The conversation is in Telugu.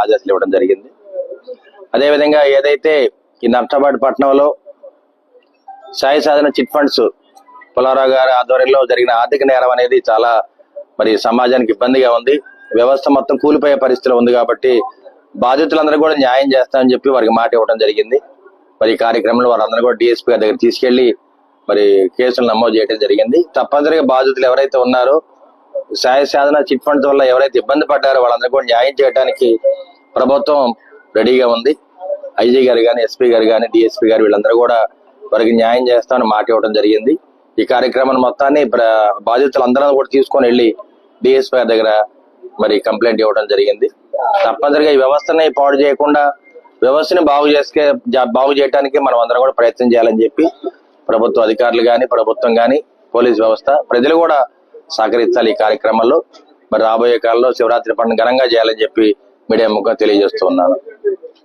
ఆదేశాలు ఇవ్వడం జరిగింది. అదేవిధంగా ఏదైతే ఈ నర్సాబాద్ పట్టణంలో సాయి సాధన చిట్ ఫండ్స్ పులారావు గారి ఆధ్వర్యంలో జరిగిన ఆర్థిక నేరం అనేది చాలా మరి సమాజానికి ఇబ్బందిగా ఉంది. వ్యవస్థ మొత్తం కూలిపోయే పరిస్థితిలో ఉంది కాబట్టి బాధితులందరూ కూడా న్యాయం చేస్తామని చెప్పి వారికి మాట ఇవ్వడం జరిగింది. మరి ఈ కార్యక్రమంలో వారందరూ కూడా డిఎస్పీ గారి దగ్గర తీసుకెళ్ళి మరి కేసులు నమోదు చేయడం జరిగింది. తప్పనిసరిగా బాధితులు ఎవరైతే ఉన్నారో సాయ సాధన చిట్ ఫండ్స్ వల్ల ఎవరైతే ఇబ్బంది పడ్డారో వాళ్ళందరూ కూడా న్యాయం చేయడానికి ప్రభుత్వం రెడీగా ఉంది. ఐజీ గారు కానీ ఎస్పీ గారు కానీ డిఎస్పీ గారు వీళ్ళందరూ కూడా వారికి న్యాయం చేస్తామని మాట ఇవ్వడం జరిగింది. ఈ కార్యక్రమాన్ని మొత్తాన్ని బాధితులందరూ కూడా తీసుకొని వెళ్ళి డిఎస్పీ గారి దగ్గర మరి కంప్లైంట్ ఇవ్వడం జరిగింది. తప్పనిసరిగా ఈ వ్యవస్థని పాడు చేయకుండా వ్యవస్థని బాగు చేసుకే బాగు చేయడానికి మనం అందరం కూడా ప్రయత్నం చేయాలని చెప్పి ప్రభుత్వ అధికారులు కానీ ప్రభుత్వం కానీ పోలీస్ వ్యవస్థ ప్రజలు కూడా సహకరించాలి ఈ కార్యక్రమంలో. మరి రాబోయే కాలంలో శివరాత్రి పండుగ ఘనంగా చేయాలని చెప్పి మీడియా ముఖం తెలియజేస్తున్నాను